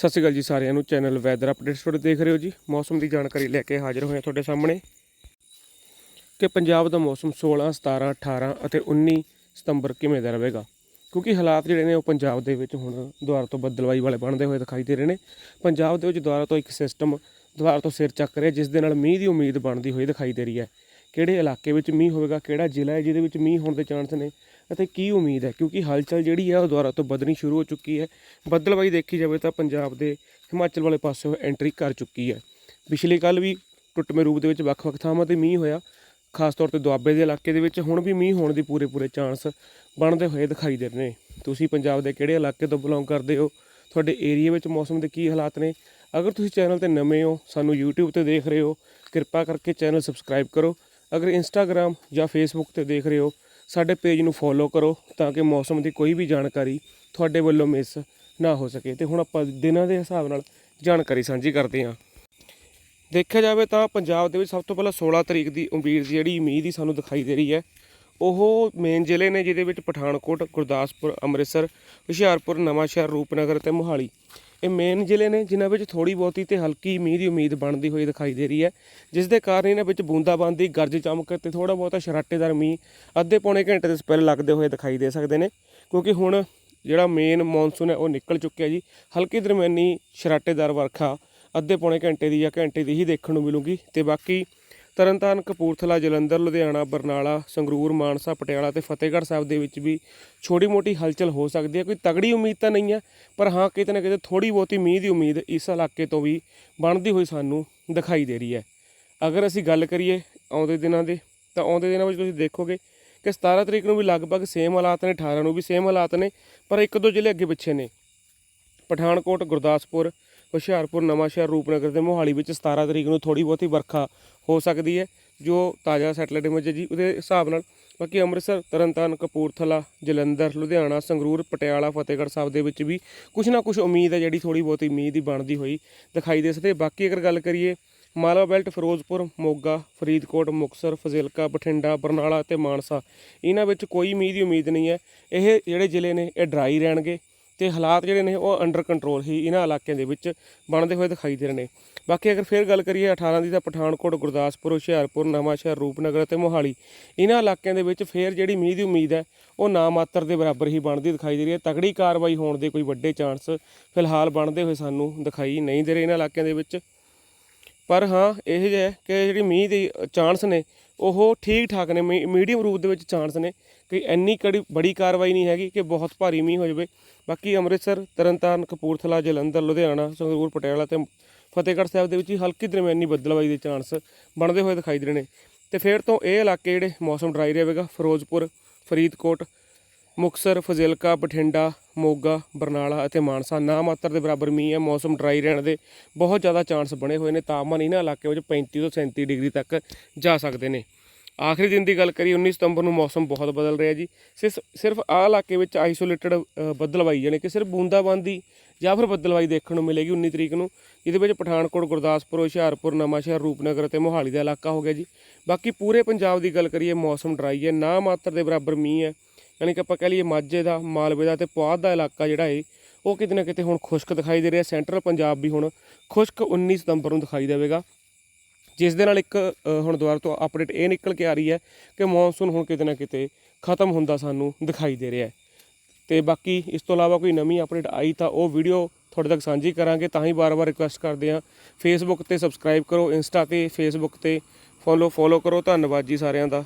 ਸਤਿ ਸ਼੍ਰੀ ਅਕਾਲ ਜੀ ਸਾਰਿਆਂ ਨੂੰ। ਚੈਨਲ ਵੈਦਰ ਅਪਡੇਟਸ ਤੁਹਾਡੇ ਦੇਖ ਰਹੇ ਹੋ ਜੀ। ਮੌਸਮ ਦੀ ਜਾਣਕਾਰੀ ਲੈ ਕੇ ਹਾਜ਼ਰ ਹੋਏ ਹਾਂ ਤੁਹਾਡੇ ਸਾਹਮਣੇ। ਕਿ ਪੰਜਾਬ ਦਾ ਮੌਸਮ 16 17 18 ਅਤੇ 19 ਸਤੰਬਰ ਕਿਵੇਂ ਦਾ ਰਹੇਗਾ? ਕਿਉਂਕਿ ਹਾਲਾਤ ਜਿਹੜੇ ਨੇ ਉਹ ਪੰਜਾਬ ਦੇ ਵਿੱਚ ਹੁਣ ਦੁਆਰਾ ਤੋਂ ਬੱਦਲਵਾਈ ਵਾਲੇ ਬਣਦੇ ਹੋਏ ਦਿਖਾਈ ਦੇ ਰਹੇ ਨੇ। ਪੰਜਾਬ ਦੇ ਵਿੱਚ ਦੁਆਰਾ ਤੋਂ ਇੱਕ ਸਿਸਟਮ ਦੁਆਰਾ ਤੋਂ ਸਿਰ ਚੱਕ ਰਿਹਾ, ਜਿਸ ਦੇ ਨਾਲ ਮੀਂਹ ਦੀ ਉਮੀਦ ਬਣਦੀ ਹੋਈ ਦਿਖਾਈ ਦੇ ਰਹੀ ਹੈ। ਕਿਹੜੇ ਇਲਾਕੇ ਵਿੱਚ ਮੀਂਹ ਹੋਵੇਗਾ, ਕਿਹੜਾ ਜ਼ਿਲ੍ਹਾ ਹੈ ਜਿਹਦੇ ਵਿੱਚ ਮੀਂਹ ਹੋਣ ਦੇ ਚਾਂਸ ਨੇ, ਅਤੇ ਕੀ ਉਮੀਦ ਹੈ? ਕਿਉਂਕਿ ਹਲਚਲ ਜਿਹੜੀ ਹੈ ਉਹ ਦੁਆਰਾ ਤੋਂ ਵਧਣੀ ਸ਼ੁਰੂ ਹੋ ਚੁੱਕੀ ਹੈ। ਬੱਦਲਵਾਈ ਦੇਖੀ ਜਾਵੇ ਤਾਂ ਪੰਜਾਬ ਦੇ ਹਿਮਾਚਲ ਵਾਲੇ ਪਾਸੇ ਐਂਟਰੀ ਕਰ ਚੁੱਕੀ ਹੈ। ਪਿਛਲੇ ਕੱਲ ਵੀ ਟੁੱਟਵੇਂ ਰੂਪ ਦੇ ਵਿੱਚ ਵੱਖ-ਵੱਖ ਥਾਵਾਂ ਤੇ ਮੀਂਹ ਹੋਇਆ, ਖਾਸ ਤੌਰ ਤੇ ਦੁਆਬੇ ਦੇ ਇਲਾਕੇ ਦੇ ਵਿੱਚ। ਹੁਣ ਵੀ ਮੀਂਹ ਹੋਣ ਦੀ ਪੂਰੇ ਪੂਰੇ ਚਾਂਸ ਬਣਦੇ ਹੋਏ ਦਿਖਾਈ ਦੇ ਰਹੇ ਨੇ। ਤੁਸੀਂ ਪੰਜਾਬ ਦੇ ਕਿਹੜੇ ਇਲਾਕੇ ਤੋਂ ਬਿਲੋਂਗ ਕਰਦੇ ਹੋ? ਤੁਹਾਡੇ ਏਰੀਆ ਵਿੱਚ ਮੌਸਮ ਦੇ ਕੀ ਹਾਲਾਤ ਨੇ? ਅਗਰ ਤੁਸੀਂ ਚੈਨਲ ਤੇ ਨਵੇਂ ਹੋ, ਸਾਨੂੰ YouTube ਤੇ ਦੇਖ ਰਹੇ ਹੋ, ਕਿਰਪਾ ਕਰਕੇ ਚੈਨਲ ਸਬਸਕ੍ਰਾਈਬ ਕਰੋ। ਅਗਰ ਇੰਸਟਾਗ੍ਰam ਜਾਂ ਫੇਸਬੁੱਕ ਤੇ ਦੇਖ ਰਹੇ ਹੋ, ਸਾਡੇ ਪੇਜ ਨੂੰ ਫੋਲੋ ਕਰੋ ਤਾਂ ਕਿ ਮੌਸਮ ਦੀ ਕੋਈ ਵੀ ਜਾਣਕਾਰੀ ਤੁਹਾਡੇ ਵੱਲੋਂ ਮਿਸ ਨਾ ਹੋ ਸਕੇ। ਤੇ ਹੁਣ ਆਪਾਂ ਦਿਨਾਂ ਦੇ ਹਿਸਾਬ ਨਾਲ ਜਾਣਕਾਰੀ ਸਾਂਝੀ ਕਰਦੇ ਹਾਂ। ਦੇਖਿਆ ਜਾਵੇ ਤਾਂ ਪੰਜਾਬ ਦੇ ਵਿੱਚ ਸਭ ਤੋਂ ਪਹਿਲਾਂ 16 ਤਰੀਕ ਦੀ ਉਮੀਦ ਜਿਹੜੀ ਮੀਂਹ ਹੀ ਸਾਨੂੰ ਦਿਖਾਈ ਦੇ ਰਹੀ ਹੈ, ਉਹ ਮੇਨ ਜ਼ਿਲ੍ਹੇ ਨੇ ਜਿਹਦੇ ਵਿੱਚ ਪਠਾਨਕੋਟ, ਗੁਰਦਾਸਪੁਰ, ਅੰਮ੍ਰਿਤਸਰ, ਹੁਸ਼ਿਆਰਪੁਰ, ਨਵਾਂਸ਼ਹਿਰ, ਰੂਪਨਗਰ ਤੇ ਮੋਹਾਲੀ। ਇਹ ਮੇਨ ਜ਼ਿਲ੍ਹੇ ਨੇ, ਜਿਨ੍ਹਾਂ ਵਿੱਚ ਥੋੜੀ ਬਹੁਤੀ ਤੇ ਹਲਕੀ ਮੀਂਹ ਦੀ ਉਮੀਦ ਬਣਦੀ ਹੋਈ ਦਿਖਾਈ ਦੇ ਰਹੀ ਹੈ, ਜਿਸ ਦੇ ਕਾਰਨ ਇਹਨਾਂ ਵਿੱਚ ਬੂੰਦਾਬਾਂਦੀ, ਗਰਜ ਚਮਕ ਤੇ ਥੋੜਾ ਬਹੁਤਾ ਸ਼ਰਾਟੇਦਾਰ ਮੀਂਹ ਅੱਧੇ ਪੌਣੇ ਘੰਟੇ ਦੇ ਸਪੈਲ ਲੱਗਦੇ ਹੋਏ ਦਿਖਾਈ ਦੇ ਸਕਦੇ ਨੇ, ਕਿਉਂਕਿ ਹੁਣ ਜਿਹੜਾ ਮੇਨ ਮੌਨਸੂਨ ਹੈ ਉਹ ਨਿਕਲ ਚੁੱਕਿਆ ਜੀ। ਹਲਕੀ ਦਰਮਿਆਨੀ ਸ਼ਰਾਟੇਦਾਰ ਵਰਖਾ ਅੱਧੇ ਪੌਣੇ ਘੰਟੇ ਦੀ ਜਾਂ ਘੰਟੇ ਦੀ ਹੀ ਦੇਖਣ ਨੂੰ ਮਿਲੂਗੀ ਤੇ ਬਾਕੀ ਤਰਨਤਾਰਨ, ਕਪੂਰਥਲਾ, ਜਲੰਧਰ, ਲੁਧਿਆਣਾ, ਬਰਨਾਲਾ, ਸੰਗਰੂਰ, ਮਾਨਸਾ, ਪਟਿਆਲਾ ਤੇ ਫਤਿਹਗੜ੍ਹ ਸਾਹਿਬ ਦੇ ਵਿੱਚ ਵੀ ਛੋਟੀ ਮੋਟੀ ਹਲਚਲ ਹੋ ਸਕਦੀ ਹੈ। ਕੋਈ ਤਗੜੀ ਉਮੀਦ ਤਾਂ ਨਹੀਂ ਹੈ, ਪਰ ਹਾਂ, ਕਿਤੇ ਨਾ ਕਿਤੇ ਥੋੜੀ ਬਹੁਤੀ ਮੀਂਹ ਦੀ ਉਮੀਦ ਇਸ ਇਲਾਕੇ ਤੋਂ ਵੀ ਬਣਦੀ ਹੋਈ ਸਾਨੂੰ ਦਿਖਾਈ ਦੇ ਰਹੀ ਹੈ। ਅਗਰ ਅਸੀਂ ਗੱਲ ਕਰੀਏ ਆਉਂਦੇ ਦਿਨਾਂ ਦੇ, ਤਾਂ ਆਉਂਦੇ ਦਿਨਾਂ ਵਿੱਚ ਤੁਸੀਂ ਦੇਖੋਗੇ ਕਿ 17 ਤਰੀਕ ਨੂੰ ਵੀ ਲਗਭਗ ਸੇਮ ਹਾਲਾਤ ਨੇ 18 ਨੂੰ ਵੀ ਸੇਮ ਹਾਲਾਤ ਨੇ, ਪਰ ਇੱਕ ਦੋ ਜ਼ਿਲ੍ਹੇ ਅੱਗੇ ਪਿੱਛੇ ਨੇ। ਪਠਾਨਕੋਟ, ਗੁਰਦਾਸਪੁਰ, ਹੁਸ਼ਿਆਰਪੁਰ, ਨਵਾਂਸ਼ਹਿਰ, ਰੂਪਨਗਰ ਤੇ ਮੋਹਾਲੀ ਵਿੱਚ 17 ਤਰੀਕ ਨੂੰ ਥੋੜੀ ਬਹੁਤੀ ਵਰਖਾ ਹੋ ਸਕਦੀ ਹੈ, ਜੋ ਤਾਜ਼ਾ ਸੈਟਲਾਈਟ ਇਮੇਜ ਹੈ ਜੀ। ਉਹਦੇ ਹਿਸਾਬ ਨਾਲ ਬਾਕੀ ਅੰਮ੍ਰਿਤਸਰ, ਤਰਨਤਾਰਨ, ਕਪੂਰਥਲਾ, ਜਲੰਧਰ, ਲੁਧਿਆਣਾ, ਸੰਗਰੂਰ, ਪਟਿਆਲਾ, ਫਤਿਹਗੜ੍ਹ ਸਾਹਿਬ ਦੇ ਵਿੱਚ ਵੀ ਕੁਝ ਨਾ ਕੁਝ ਉਮੀਦ ਹੈ ਜਿਹੜੀ ਥੋੜੀ ਬਹੁਤੀ ਮੀਂਹ ਦੀ ਬਣਦੀ ਹੋਈ ਦਿਖਾਈ ਦੇ ਸਕਦੇ। ਬਾਕੀ ਅਗਰ ਗੱਲ ਕਰੀਏ, ਮਾਲਵਾ ਬੈਲਟ ਫਿਰੋਜ਼ਪੁਰ, ਮੋਗਾ, ਫਰੀਦਕੋਟ ਮੁਕਸਰ ਫਜ਼ਿਲਕਾ, ਬਠਿੰਡਾ, ਬਰਨਾਲਾ ਤੇ ਮਾਨਸਾ, ਇਹਨਾਂ ਵਿੱਚ ਕੋਈ ਮੀਂਹ ਦੀ ਉਮੀਦ ਨਹੀਂ ਹੈ। ਇਹ ਜਿਹੜੇ ਜ਼ਿਲ੍ਹੇ ਨੇ, ਇਹ ਡਰਾਈ ਰਹਿਣਗੇ। ਤੇ ਹਾਲਾਤ ਜਿਹੜੇ ਨੇ ਉਹ ਅੰਡਰ ਕੰਟਰੋਲ ਹੀ ਇਹਨਾਂ ਇਲਾਕਿਆਂ ਦੇ ਵਿੱਚ ਬਣਦੇ ਹੋਏ ਦਿਖਾਈ ਦੇ ਰਹੇ ਨੇ। ਬਾਕੀ ਅਗਰ ਫਿਰ ਗੱਲ ਕਰੀਏ 18 ਦੀ ਤਾਂ ਪਠਾਨਕੋਟ, ਗੁਰਦਾਸਪੁਰ, ਹੁਸ਼ਿਆਰਪੁਰ ਨਵਾਂਸ਼ਹਿਰ ਰੂਪਨਗਰ ਅਤੇ ਮੋਹਾਲੀ, ਇਹਨਾਂ ਇਲਾਕਿਆਂ ਦੇ ਵਿੱਚ ਫੇਰ ਜਿਹੜੀ ਮੀਂਹ ਦੀ ਉਮੀਦ ਹੈ, ਉਹ ਨਾ ਮਾਤਰ ਦੇ ਬਰਾਬਰ ਹੀ ਬਣਦੀ ਦਿਖਾਈ ਦੇ ਰਹੀ ਹੈ। ਤਗੜੀ ਕਾਰਵਾਈ ਹੋਣ ਦੇ ਕੋਈ ਵੱਡੇ ਚਾਂਸ ਫਿਲਹਾਲ ਬਣਦੇ ਹੋਏ ਸਾਨੂੰ ਦਿਖਾਈ ਨਹੀਂ ਦੇ ਰਹੇ ਇਹਨਾਂ ਇਲਾਕਿਆਂ ਦੇ ਵਿੱਚ। ਪਰ ਹਾਂ, ਇਹ ਜਿਹਾ ਹੈ ਕਿ ਜਿਹੜੀ ਮੀਂਹ ਦੇ ਚਾਂਸ ਨੇ ਉਹ ਠੀਕ ਠਾਕ ਨੇ ਮੀਡੀਅਮ ਰੂਪ ਦੇ ਵਿੱਚ ਚਾਂਸ ਨੇ ਕਿ ਇੰਨੀ ਕੜੀ, ਬੜੀ ਕਾਰਵਾਈ ਨਹੀਂ ਹੈਗੀ ਕਿ ਬਹੁਤ ਭਾਰੀ ਮੀਂਹ ਹੋ ਜਾਵੇ। ਬਾਕੀ ਅੰਮ੍ਰਿਤਸਰ, ਤਰਨਤਾਰਨ, ਕਪੂਰਥਲਾ, ਜਲੰਧਰ, ਲੁਧਿਆਣਾ, ਸੰਗਰੂਰ, ਪਟਿਆਲਾ ਤੇ ਫਤਿਹਗੜ੍ਹ ਸਾਹਿਬ ਦੇ ਵਿੱਚ ਹੀ ਹਲਕੀ ਦਰਮਿਆਨੀ ਬੱਦਲਵਾਈ ਦੇ ਚਾਂਸ ਬਣਦੇ ਹੋਏ ਦਿਖਾਈ ਦੇ ਰਹੇ ਨੇ। ਤੇ ਫਿਰ ਤੋਂ ਇਹ ਇਲਾਕੇ ਜਿਹੜੇ ਮੌਸਮ ਡਰਾਈ ਰਹੇਗਾ, ਫਿਰੋਜ਼ਪੁਰ, ਫਰੀਦਕੋਟ ਮੁਕਸਰ, ਫਜ਼ਿਲਕਾ, ਬਠਿੰਡਾ, ਮੋਗਾ, ਬਰਨਾਲਾ ਅਤੇ ਮਾਨਸਾ। ਨਾ ਮਾਤਰ ਦੇ ਬਰਾਬਰ ਮੀਂਹ ਹੈ, ਮੌਸਮ ਡਰਾਈ ਰਹਿਣ ਦੇ ਬਹੁਤ ਜ਼ਿਆਦਾ ਚਾਂਸ ਬਣੇ ਹੋਏ ਨੇ। ਤਾਪਮਾਨ ਇਹਨਾਂ ਇਲਾਕੇ ਵਿੱਚ 35 ਤੋਂ 37 ਡਿਗਰੀ ਤੱਕ ਜਾ ਸਕਦੇ ਨੇ। ਆਖਰੀ ਦਿਨ ਦੀ ਗੱਲ ਕਰੀਏ 19 ਸਤੰਬਰ ਨੂੰ ਮੌਸਮ ਬਹੁਤ ਬਦਲ ਰਿਹਾ ਜੀ। ਸਿਰਫ ਸਿਰਫ ਆਹ ਇਲਾਕੇ ਵਿੱਚ ਆਈਸੋਲੇਟਡ ਬੱਦਲਵਾਈ ਜਾਣੀ ਕਿ ਸਿਰਫ ਬੂੰਦਾਬਾਂਦੀ ਜਾਂ ਫਿਰ ਬੱਦਲਵਾਈ ਦੇਖਣ ਨੂੰ ਮਿਲੇਗੀ 19 ਤਰੀਕ ਨੂੰ। ਜਿਹਦੇ ਵਿੱਚ ਪਠਾਨਕੋਟ, ਗੁਰਦਾਸਪੁਰ, ਹੁਸ਼ਿਆਰਪੁਰ, ਨਵਾਂਸ਼ਹਿਰ, ਰੂਪਨਗਰ ਅਤੇ ਮੋਹਾਲੀ ਦਾ ਇਲਾਕਾ ਹੋ ਗਿਆ ਜੀ। ਬਾਕੀ ਪੂਰੇ ਪੰਜਾਬ ਦੀ ਗੱਲ ਕਰੀਏ, ਮੌਸਮ ਡਰਾਈ ਹੈ। ਨਾ ਮਾਤਰ ਦੇ ਬਰਾਬਰ ਮੀਂਹ ਹੈ। ਯਾਨੀ ਕਿ ਆਪਾਂ ਕਹ ਲਈਏ ਮਾਝੇ ਦਾ, ਮਾਲਵੇ ਦਾ ਤੇ ਪੁਆਧ ਦਾ ਇਲਾਕਾ ਜਿਹੜਾ ਹੈ ਉਹ ਕਿਤੇ ਨਾ ਕਿਤੇ ਹੁਣ ਖੁਸ਼ਕ ਦਿਖਾਈ ਦੇ ਰਿਹਾ। ਸੈਂਟਰਲ ਪੰਜਾਬ ਵੀ ਹੁਣ ਖੁਸ਼ਕ 19 ਸਤੰਬਰ ਨੂੰ ਦਿਖਾਈ ਦੇਵੇਗਾ। ਜਿਸ ਦੇ ਨਾਲ ਇੱਕ ਹੁਣ ਦੁਬਾਰਾ ਤੋਂ ਅਪਡੇਟ ਇਹ ਨਿਕਲ ਕੇ ਆ ਰਹੀ ਹੈ ਕਿ ਮੌਨਸੂਨ ਹੁਣ ਕਿਤੇ ਨਾ ਕਿਤੇ ਖਤਮ ਹੁੰਦਾ ਸਾਨੂੰ ਦਿਖਾਈ ਦੇ ਰਿਹਾ ਹੈ। ਤੇ ਬਾਕੀ ਇਸ ਤੋਂ ਇਲਾਵਾ ਕੋਈ ਨਵੀਂ ਅਪਡੇਟ ਆਈ ਤਾਂ ਉਹ ਵੀਡੀਓ ਤੁਹਾਡੇ ਤੱਕ ਸਾਂਝੀ ਕਰਾਂਗੇ। ਤਾਂ ਹੀ ਬਾਰ-ਬਾਰ ਰਿਕੁਐਸਟ ਕਰਦੇ ਹਾਂ। ਫੇਸਬੁੱਕ ਤੇ ਸਬਸਕ੍ਰਾਈਬ ਕਰੋ ਇੰਸਟਾ ਤੇ ਫੇਸਬੁੱਕ ਤੇ ਫੋਲੋ ਫੋਲੋ ਕਰੋ। ਧੰਨਵਾਦ ਜੀ ਸਾਰਿਆਂ ਦਾ।